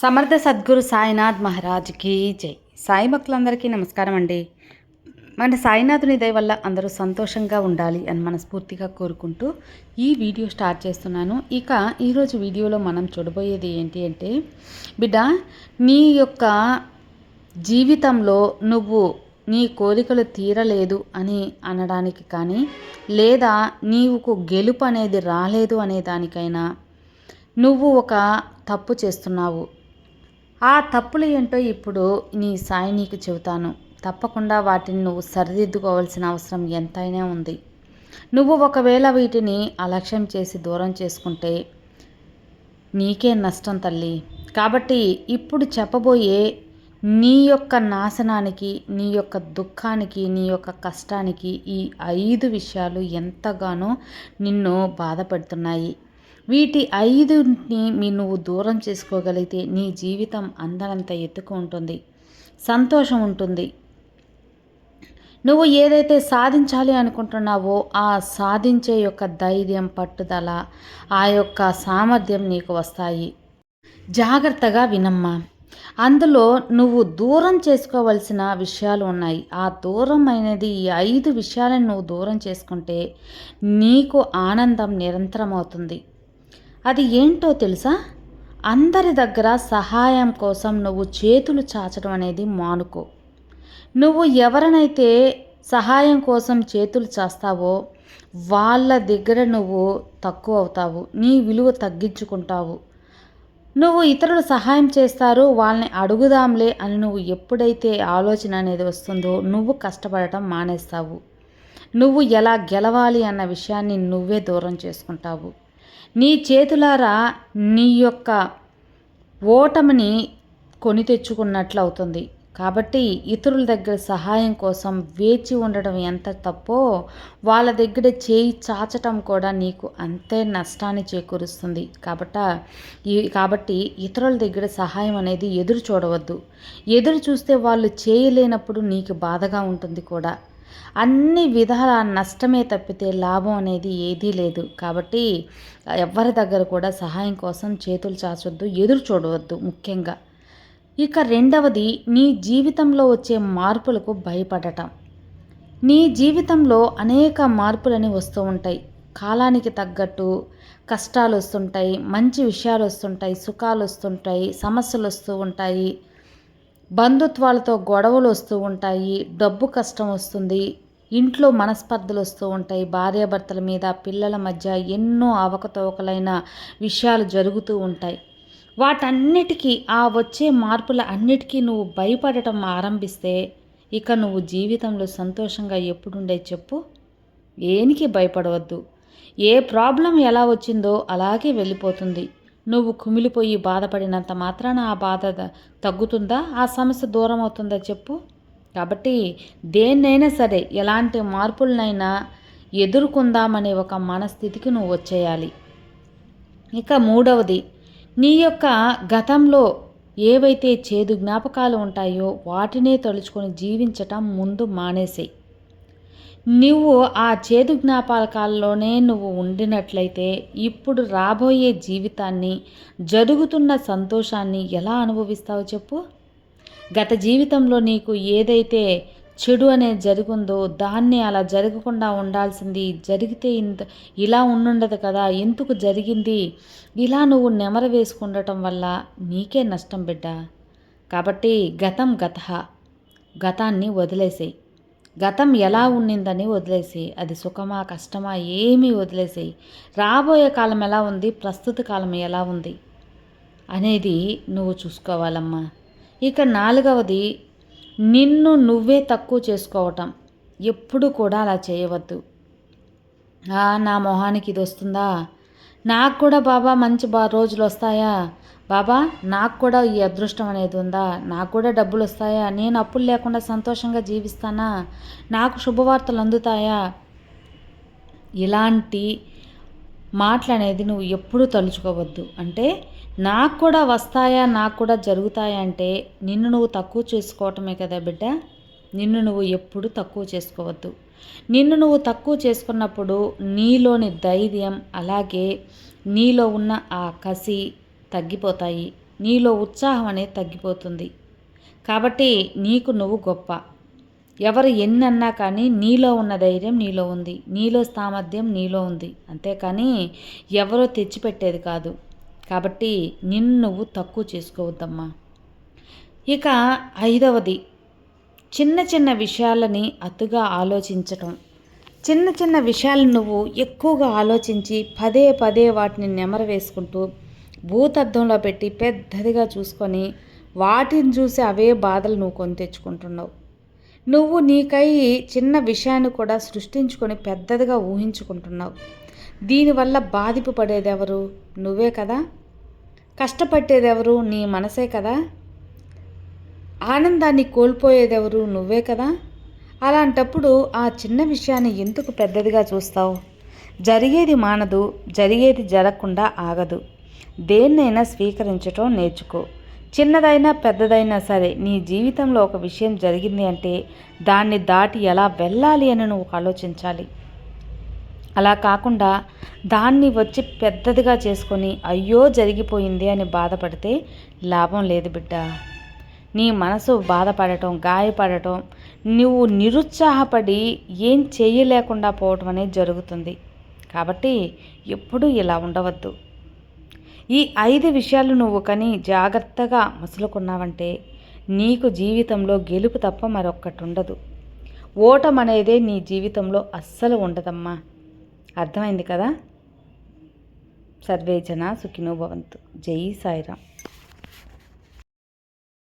సమర్థ సద్గురు సాయినాథ్ మహారాజ్కి జై. సాయి భక్తులందరికీ నమస్కారం అండి. మన సాయినాథుని దయ వల్ల అందరూ సంతోషంగా ఉండాలి అని మనస్ఫూర్తిగా కోరుకుంటూ ఈ వీడియో స్టార్ట్ చేస్తున్నాను. ఇక ఈరోజు వీడియోలో మనం చూడబోయేది ఏంటి అంటే బిడ్డ నీ యొక్క జీవితంలో నువ్వు నీ కోరికలు తీరలేదు అని అనడానికి కానీ లేదా నీవుకు గెలుపు అనేది రాలేదు అనే దానికైనా నువ్వు ఒక తప్పు చేస్తున్నావు. ఆ తప్పులు ఏంటో ఇప్పుడు నీ సాయి నీకు చెబుతాను. తప్పకుండా వాటిని నువ్వు సరిదిద్దుకోవాల్సిన అవసరం ఎంతైనా ఉంది. నువ్వు ఒకవేళ వీటిని అలక్ష్యం చేసి దూరం చేసుకుంటే నీకే నష్టం తల్లి. కాబట్టి ఇప్పుడు చెప్పబోయే నీ యొక్క నాశనానికి నీ యొక్క దుఃఖానికి నీ యొక్క కష్టానికి ఈ ఐదు విషయాలు ఎంతగానో నిన్ను బాధపెడుతున్నాయి వీటి ఐదుని మీ నువ్వు దూరం చేసుకోగలిగితే నీ జీవితం అందనంత ఎత్తుకు ఉంటుంది. సంతోషం ఉంటుంది. నువ్వు ఏదైతే సాధించాలి అనుకుంటున్నావో ఆ సాధించే యొక్క ధైర్యం పట్టుదల ఆ యొక్క సామర్థ్యం నీకు వస్తాయి. జాగ్రత్తగా వినమ్మా. అందులో నువ్వు దూరం చేసుకోవలసిన విషయాలు ఉన్నాయి. ఆ దూరం అనేది ఈ ఐదు విషయాలను నువ్వు దూరం చేసుకుంటే నీకు ఆనందం నిరంతరం అవుతుంది అది ఏంటో తెలుసా? అందరి దగ్గర సహాయం కోసం నువ్వు చేతులు చాచడం అనేది మానుకో. నువ్వు ఎవరినైతే సహాయం కోసం చేతులు చేస్తావో వాళ్ళ దగ్గర నువ్వు తక్కువ అవుతావు నీ విలువ తగ్గించుకుంటావు. నువ్వు ఇతరులు సహాయం చేస్తారు వాళ్ళని అడుగుదాంలే అని నువ్వు ఎప్పుడైతే ఆలోచన అనేది వస్తుందో నువ్వు కష్టపడటం మానేస్తావు. నువ్వు ఎలా గెలవాలి అన్న విషయాన్ని నువ్వే దూరం చేసుకుంటావు. నీ చేతులారా నీ యొక్క ఓటమిని కొని తెచ్చుకున్నట్లు అవుతుంది కాబట్టి ఇతరుల దగ్గర సహాయం కోసం వేచి ఉండడం ఎంత తప్పో వాళ్ళ దగ్గర చేయి చాచటం కూడా నీకు అంతే నష్టాన్ని చేకూరుస్తుంది. కాబట్ట ఈ కాబట్టి ఇతరుల దగ్గర సహాయం అనేది ఎదురు చూడవద్దు. ఎదురు చూస్తే వాళ్ళు చేయలేనప్పుడు నీకు బాధగా ఉంటుంది కూడా. అన్ని విధాల నష్టమే తప్పితే లాభం అనేది ఏదీ లేదు. కాబట్టి ఎవరి దగ్గర కూడా సహాయం కోసం చేతులు చాచొద్దు ఎదురు చూడవద్దు ముఖ్యంగా. ఇక రెండవది నీ జీవితంలో వచ్చే మార్పులకు భయపడటం. నీ జీవితంలో అనేక మార్పులని వస్తూ ఉంటాయి. కాలానికి తగ్గట్టు కష్టాలు వస్తుంటాయి మంచి విషయాలు వస్తుంటాయి సుఖాలు వస్తుంటాయి సమస్యలు వస్తూ ఉంటాయి. బంధుత్వాలతో గొడవలు వస్తూ ఉంటాయి డబ్బు కష్టం వస్తుంది ఇంట్లో మనస్పర్ధలు వస్తూ ఉంటాయి భార్యాభర్తల మీద పిల్లల మధ్య ఎన్నో అవకతవకలైన విషయాలు జరుగుతూ ఉంటాయి. వాటన్నిటికీ ఆ వచ్చే మార్పుల అన్నిటికీ నువ్వు భయపడటం ఆరంభిస్తే ఇక నువ్వు జీవితంలో సంతోషంగా ఎప్పుడుండే చెప్పు? ఏనికి భయపడవద్దు. ఏ ప్రాబ్లం ఎలా వచ్చిందో అలాగే వెళ్ళిపోతుంది. నువ్వు కుమిలిపోయి బాధపడినంత మాత్రాన ఆ బాధ తగ్గుతుందా? ఆ సమస్య దూరం అవుతుందా చెప్పు. కాబట్టి దేన్నైనా సరే ఎలాంటి మార్పులనైనా ఎదుర్కొందామనే ఒక మనస్థితికి నువ్వు వచ్చేయాలి. ఇక మూడవది నీ యొక్క గతంలో ఏవైతే చేదు జ్ఞాపకాలు ఉంటాయో వాటినే తలుచుకొని జీవించటం ముందు మానేసేయి. నువ్వు ఆ చేదు జ్ఞాపకాల్లోనే నువ్వు ఉండినట్లయితే ఇప్పుడు రాబోయే జీవితాన్ని జరుగుతున్న సంతోషాన్ని ఎలా అనుభవిస్తావో చెప్పు? గత జీవితంలో నీకు ఏదైతే చెడు అనేది జరుగుందో దాన్ని అలా జరగకుండా ఉండాల్సింది జరిగితే ఇంత ఇలా ఉండుండదు కదా ఎందుకు జరిగింది? ఇలా నువ్వు నెమర వేసుకుండటం వల్ల నీకే నష్టం బిడ్డ. కాబట్టి గతం గత గతాన్ని వదిలేసేయి. గతం ఎలా ఉండిందని వదిలేసి అది సుఖమా కష్టమా ఏమీ వదిలేసి రాబోయే కాలం ఎలా ఉంది? ప్రస్తుత కాలం ఎలా ఉంది? అనేది నువ్వు చూసుకోవాలమ్మా. ఇక నాలుగవది నిన్ను నువ్వే తక్కువ చేసుకోవటం. ఎప్పుడు కూడా అలా చేయవద్దు. నా మొహానికి ఇది వస్తుందా? నాకు కూడా బాబా మంచి బా రోజులు వస్తాయా? బాబా నాకు కూడా ఈ అదృష్టం అనేది ఉందా? నాకు కూడా డబ్బులు వస్తాయా? నేను అప్పులు లేకుండా సంతోషంగా జీవిస్తానా? నాకు శుభవార్తలు అందుతాయా? ఇలాంటి మాటలు అనేది నువ్వు ఎప్పుడూ తలుచుకోవద్దు. అంటే నాకు కూడా వస్తాయా? నాకు కూడా జరుగుతాయా? అంటే నిన్ను నువ్వు తక్కువ చేసుకోవటమే కదా బిడ్డ? నిన్ను నువ్వు ఎప్పుడు తక్కువ చేసుకోవద్దు. నిన్ను నువ్వు తక్కువ చేసుకున్నప్పుడు నీలోని ధైర్యం అలాగే నీలో ఉన్న ఆ కసి తగ్గిపోతాయి. నీలో ఉత్సాహం అనేది తగ్గిపోతుంది. కాబట్టి నీకు నువ్వు గొప్ప. ఎవరు ఎన్నన్నా కానీ నీలో ఉన్న ధైర్యం నీలో ఉంది. నీలో సామర్థ్యం నీలో ఉంది. అంతేకాని ఎవరో తెచ్చిపెట్టేది కాదు. కాబట్టి నిన్ను నువ్వు తక్కువ చేసుకోవద్దమ్మా. ఇక ఐదవది. చిన్న చిన్న విషయాలని అతుగా ఆలోచించటం. చిన్న చిన్న విషయాలు నువ్వు ఎక్కువగా ఆలోచించి పదే పదే వాటిని నెమరవేసుకుంటూ భూతద్దంలో పెట్టి పెద్దదిగా చూసుకొని వాటిని చూసి అవే బాధలు నువ్వు కొని తెచ్చుకుంటున్నావు. నువ్వు నీకై చిన్న విషయాన్ని కూడా సృష్టించుకొని పెద్దదిగా ఊహించుకుంటున్నావు. దీనివల్ల బాధిపు పడేది ఎవరు నువ్వే కదా? కష్టపట్టేది ఎవరు నీ మనసే కదా? ఆనందాన్ని కోల్పోయేదెవరు? నువ్వే కదా? అలాంటప్పుడు ఆ చిన్న విషయాన్ని ఎందుకు పెద్దదిగా చూస్తావు? జరిగేది మానదు జరిగేది జరగకుండా ఆగదు. దేన్నైనా స్వీకరించటం నేర్చుకో. చిన్నదైనా పెద్దదైనా సరే నీ జీవితంలో ఒక విషయం జరిగింది అంటే దాన్ని దాటి ఎలా వెళ్ళాలి అని నువ్వు ఆలోచించాలి. అలా కాకుండా దాన్ని వచ్చి పెద్దదిగా చేసుకొని అయ్యో జరిగిపోయింది అని బాధపడితే లాభం లేదు బిడ్డ. నీ మనసు బాధపడటం గాయపడటం నువ్వు నిరుత్సాహపడి ఏం చేయలేకుండా పోవటం అనేది జరుగుతుంది. కాబట్టి ఎప్పుడూ ఇలా ఉండవద్దు. ఈ ఐదు విషయాలు నువ్వు కని జాగ్రత్తగా మసులుకున్నావంటే నీకు జీవితంలో గెలుపు తప్ప మరొక్కటి ఉండదు ఓటం అనేదే నీ జీవితంలో అస్సలు ఉండదమ్మా. అర్థమైంది కదా? సర్వేజన సుఖినో భవంతు. జై సాయిరామ్.